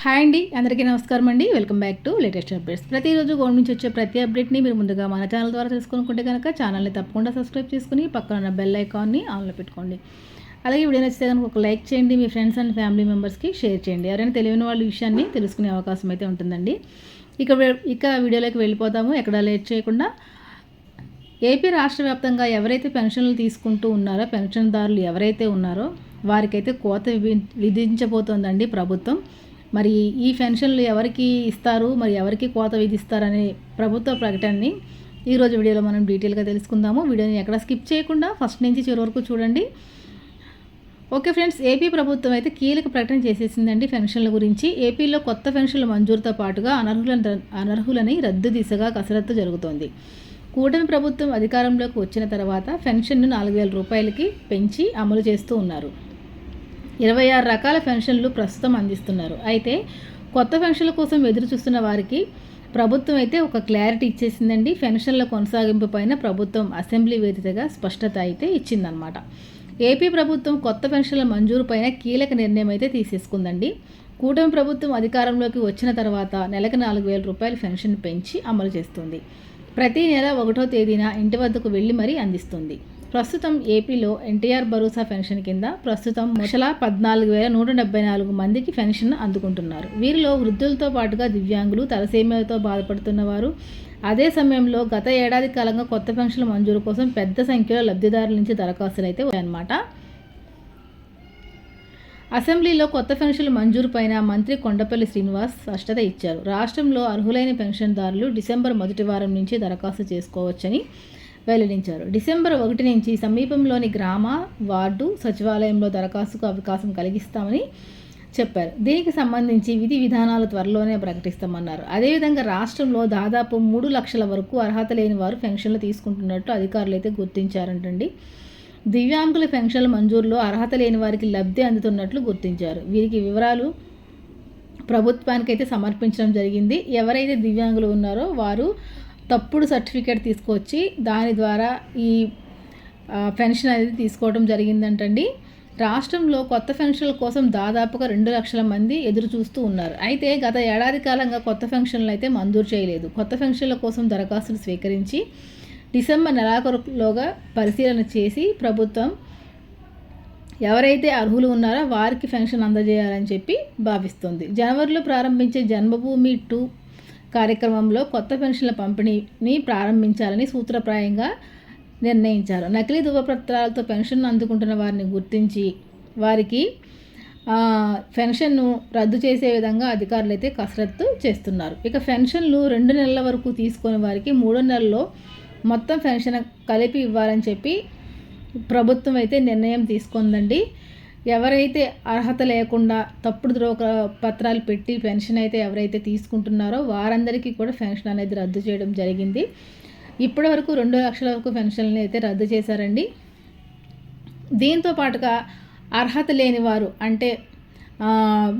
Hi అండి అందరికీ నమస్కారం అండి. Welcome back to latest updates. ప్రతిరోజు గవర్నమెంట్ నుంచి వచ్చే ప్రతి అప్డేట్ని మీరు ముందుగా మన ఛానల్ ద్వారా తెలుసుకుంటే కనుక ఛానల్ని తప్పకుండా సబ్స్క్రైబ్ చేసుకుని పక్కన ఉన్న బెల్ ఐకాన్ని ఆన్లో పెట్టుకోండి. అలాగే వీడియో నచ్చితే కనుక ఒక లైక్ చేయండి మీ ఫ్రెండ్స్ అండ్ ఫ్యామిలీ మెంబర్స్కి షేర్ చేయండి. ఎవరైనా తెలియని వాళ్ళ విషయాన్ని తెలుసుకునే అవకాశం అయితే ఉంటుందండి. ఇక ఇక వీడియోలోకి వెళ్ళిపోతాము. ఎక్కడ లేట్ చేయకుండా. ఏపీ రాష్ట్ర వ్యాప్తంగా ఎవరైతే పెన్షన్లు తీసుకుంటూ ఉన్నారో పెన్షన్దారులు ఎవరైతే ఉన్నారో వారికైతే కోత విధించబోతోందండి ప్రభుత్వం. మరి ఈ పెన్షన్లు ఎవరికి ఇస్తారు? మరి ఎవరికి కోత విధిస్తారనే ప్రభుత్వ ప్రకటనని ఈరోజు వీడియోలో మనం డీటెయిల్గా తెలుసుకుందాము. వీడియోని ఎక్కడ స్కిప్ చేయకుండా ఫస్ట్ నుంచి చివరి వరకు చూడండి. ఓకే ఫ్రెండ్స్ ఏపీ ప్రభుత్వం అయితే కీలక ప్రకటన చేసేసిందండి పెన్షన్ల గురించి. ఏపీలో కొత్త పెన్షన్ల మంజూరుతో పాటుగా అనర్హుల అనర్హులని రద్దు దిశగా కసరత్తు జరుగుతోంది. కూటమి ప్రభుత్వం అధికారంలోకి వచ్చిన తర్వాత పెన్షన్ను నాలుగు వేల రూపాయలకి పెంచి అమలు చేస్తూ ఉన్నారు. ఇరవై ఆరు రకాల పెన్షన్లు ప్రస్తుతం అందిస్తున్నారు. అయితే కొత్త పెన్షన్ల కోసం ఎదురు చూస్తున్న వారికి ప్రభుత్వం అయితే ఒక క్లారిటీ ఇచ్చేసిందండి. పెన్షన్ల కొనసాగింపు పైన ప్రభుత్వం అసెంబ్లీ వేదికగా స్పష్టత అయితే ఇచ్చిందనమాట ఏపీ ప్రభుత్వం కొత్త పెన్షన్ల మంజూరు పైన కీలక నిర్ణయం అయితే తీసేసుకుందండి. కూటమి ప్రభుత్వం అధికారంలోకి వచ్చిన తర్వాత నెలకు నాలుగు వేల రూపాయలు పెన్షన్ పెంచి అమలు చేస్తుంది. ప్రతి నెల ఒకటో తేదీన ఇంటి వద్దకు వెళ్ళి మరీ అందిస్తుంది. ప్రస్తుతం ఏపీలో ఎన్టీఆర్ భరోసా పెన్షన్ కింద ప్రస్తుతం లక్షల పద్నాలుగు వేల నూట డెబ్బై నాలుగు మందికి పెన్షన్ అందుకుంటున్నారు. వీరిలో వృద్ధులతో పాటుగా దివ్యాంగులు తలసేమియాతో బాధపడుతున్న వారు అదే సమయంలో గత ఏడాది కాలంగా కొత్త పెన్షన్ల మంజూరు కోసం పెద్ద సంఖ్యలో లబ్ధిదారుల నుంచి దరఖాస్తులు అయితే ఉన్నాయన్నమాట అసెంబ్లీలో కొత్త పెన్షన్ల మంజూరు పైన మంత్రి కొండపల్లి శ్రీనివాస్ స్పష్టత ఇచ్చారు. రాష్ట్రంలో అర్హులైన పెన్షన్దారులు డిసెంబర్ మొదటి వారం నుంచి దరఖాస్తు చేసుకోవచ్చని వెల్లడించారు. డిసెంబర్ ఒకటి నుంచి సమీపంలోని గ్రామ వార్డు సచివాలయంలో దరఖాస్తుకు అవకాశం కలిగిస్తామని చెప్పారు. దీనికి సంబంధించి విధి విధానాలు త్వరలోనే ప్రకటిస్తామన్నారు. అదేవిధంగా రాష్ట్రంలో దాదాపు మూడు లక్షల వరకు అర్హత లేని వారు పెన్షన్లు తీసుకుంటున్నట్టు అధికారులు అయితే గుర్తించారంటండి. దివ్యాంగుల పెన్షన్ల మంజూరులో అర్హత లేని వారికి లబ్ధి అందుతున్నట్లు గుర్తించారు. వీరికి వివరాలు ప్రభుత్వానికి అయితే సమర్పించడం జరిగింది. ఎవరైతే దివ్యాంగులు ఉన్నారో వారు తప్పుడు సర్టిఫికేట్ తీసుకొచ్చి దాని ద్వారా ఈ పెన్షన్ అనేది తీసుకోవడం జరిగిందంటండి. రాష్ట్రంలో కొత్త పెన్షన్ల కోసం దాదాపుగా రెండు లక్షల మంది ఎదురు చూస్తూ ఉన్నారు. అయితే గత ఏడాది కాలంగా కొత్త పెన్షన్లు అయితే మంజూరు చేయలేదు. కొత్త పెన్షన్ల కోసం దరఖాస్తులు స్వీకరించి డిసెంబర్ నెలాఖరులోగా పరిశీలన చేసి ప్రభుత్వం ఎవరైతే అర్హులు ఉన్నారో వారికి పెన్షన్ అందజేయాలని చెప్పి భావిస్తుంది. జనవరిలో ప్రారంభించే జన్మభూమి టూ కార్యక్రమంలో కొత్త పెన్షన్ల పంపిణీని ప్రారంభించాలని సూత్రప్రాయంగా నిర్ణయించారు. నకిలీ ధృవపత్రాలతో పెన్షన్ అందుకుంటున్న వారిని గుర్తించి వారికి పెన్షన్ను రద్దు చేసే విధంగా అధికారులు అయితే కసరత్తు చేస్తున్నారు. ఇక పెన్షన్లు రెండు నెలల వరకు తీసుకునే వారికి మూడో నెలలో మొత్తం పెన్షన్ కలిపి ఇవ్వాలని చెప్పి ప్రభుత్వం అయితే నిర్ణయం తీసుకుందండి. ఎవరైతే అర్హత లేకుండా తప్పుడు ధ్రువ పత్రాలు పెట్టి పెన్షన్ అయితే ఎవరైతే తీసుకుంటున్నారో వారందరికీ కూడా పెన్షన్ అనేది రద్దు చేయడం జరిగింది. ఇప్పటి వరకు రెండు లక్షల వరకు పెన్షన్లు అయితే రద్దు చేశారండి. దీంతో పాటుగా అర్హత లేని వారు అంటే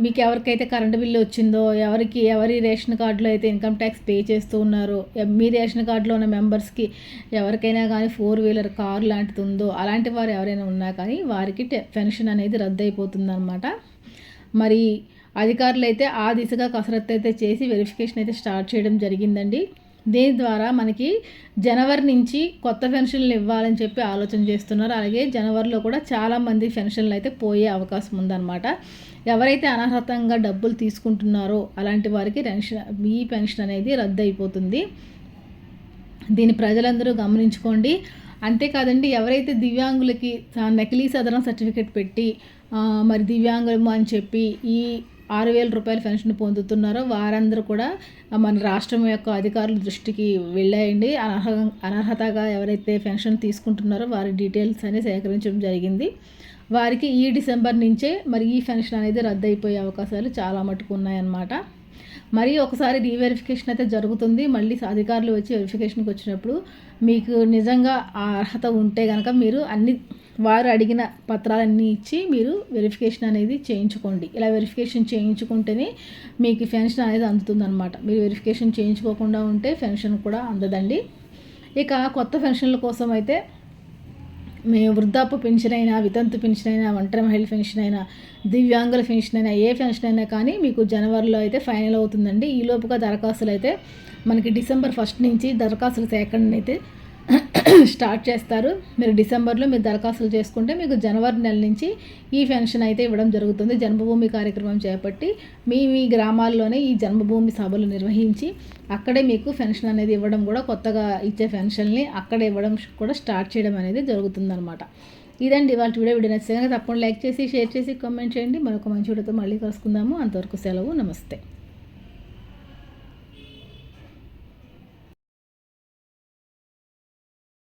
మీకు ఎవరికైతే కరెంటు బిల్లు వచ్చిందో ఎవరికి ఎవరి రేషన్ కార్డులో అయితే ఇన్కమ్ ట్యాక్స్ పే చేస్తూ ఉన్నారో మీ రేషన్ కార్డులో ఉన్న మెంబర్స్కి ఎవరికైనా కానీ ఫోర్ వీలర్ కార్ లాంటిది ఉందో అలాంటి వారు ఎవరైనా ఉన్నా కానీ వారికి టె- పెన్షన్ అనేది రద్దు అయిపోతుందన్నమాట మరి అధికారులు అయితే ఆ దిశగా కసరత్తు అయితే చేసి వెరిఫికేషన్ అయితే స్టార్ట్ చేయడం జరిగిందండి. దీని ద్వారా మనకి జనవరి నుంచి కొత్త పెన్షన్లు ఇవ్వాలని చెప్పి ఆలోచన చేస్తున్నారు. అలాగే జనవరిలో కూడా చాలామంది పెన్షన్లు అయితే పోయే అవకాశం ఉందన్నమాట. ఎవరైతే అనర్హతంగా డబ్బులు తీసుకుంటున్నారో అలాంటి వారికి పెన్షన్ ఈ పెన్షన్ అనేది రద్దు అయిపోతుంది దీన్ని ప్రజలందరూ గమనించుకోండి. అంతేకాదండి ఎవరైతే దివ్యాంగులకి నకిలీ సదరం సర్టిఫికేట్ పెట్టి మరి దివ్యాంగులము అని చెప్పి ఈ ఆరు వేల రూపాయల పెన్షన్ పొందుతున్నారో వారందరూ కూడా మన రాష్ట్రం యొక్క అధికారుల దృష్టికి వెళ్ళాయండి. అనర్హ అనర్హతగా ఎవరైతే పెన్షన్ తీసుకుంటున్నారో వారి డీటెయిల్స్ అనేది సేకరించడం జరిగింది. వారికి ఈ డిసెంబర్ నుంచే మరి ఈ పెన్షన్ అనేది రద్దు అయిపోయే అవకాశాలు చాలా మటుకు ఉన్నాయన్నమాట. మరి ఒకసారి రీవెరిఫికేషన్ అయితే జరుగుతుంది. మళ్ళీ అధికారులు వచ్చి వెరిఫికేషన్కి వచ్చినప్పుడు మీకు నిజంగా ఆ అర్హత ఉంటే కనుక మీరు అన్ని వారు అడిగిన పత్రాలన్నీ ఇచ్చి మీరు వెరిఫికేషన్ అనేది చేయించుకోండి. ఇలా వెరిఫికేషన్ చేయించుకుంటేనే మీకు పెన్షన్ అనేది అందుతుందన్నమాట. మీరు వెరిఫికేషన్ చేయించుకోకుండా ఉంటే పెన్షన్ కూడా అందదండి. ఇక కొత్త పెన్షన్ల కోసం అయితే మేము వృద్ధాప్య పెన్షన్ అయినా వితంతు పెన్షన్ అయినా ఒంటరి మహిళ పెన్షన్ అయినా దివ్యాంగుల పెన్షన్ అయినా ఏ పెన్షన్ అయినా కానీ మీకు జనవరిలో అయితే ఫైనల్ అవుతుందండి. ఈ లోపుగా దరఖాస్తులు అయితే మనకి డిసెంబర్ ఫస్ట్ నుంచి దరఖాస్తుల సేకరణ అయితే స్టార్ట్ చేస్తారు. మీరు డిసెంబర్లో మీరు దరఖాస్తులు చేసుకుంటే మీకు జనవరి నెల నుంచి ఈ పెన్షన్ అయితే ఇవ్వడం జరుగుతుంది. జన్మభూమి కార్యక్రమం చేపట్టి మీ మీ గ్రామాల్లోనే ఈ జన్మభూమి సభలు నిర్వహించి అక్కడే మీకు పెన్షన్ అనేది ఇవ్వడం కూడా కొత్తగా ఇచ్చే పెన్షన్ని అక్కడే ఇవ్వడం కూడా స్టార్ట్ చేయడం అనేది జరుగుతుందన్నమాట. ఇదండి వాళ్ళ వీడియో. వీడియో నచ్చితే తప్పకుండా లైక్ చేసి షేర్ చేసి కామెంట్ చేయండి. మరొక మంచి వీడియోతో మళ్ళీ కలుసుకుందాము. అంతవరకు సెలవు. నమస్తే.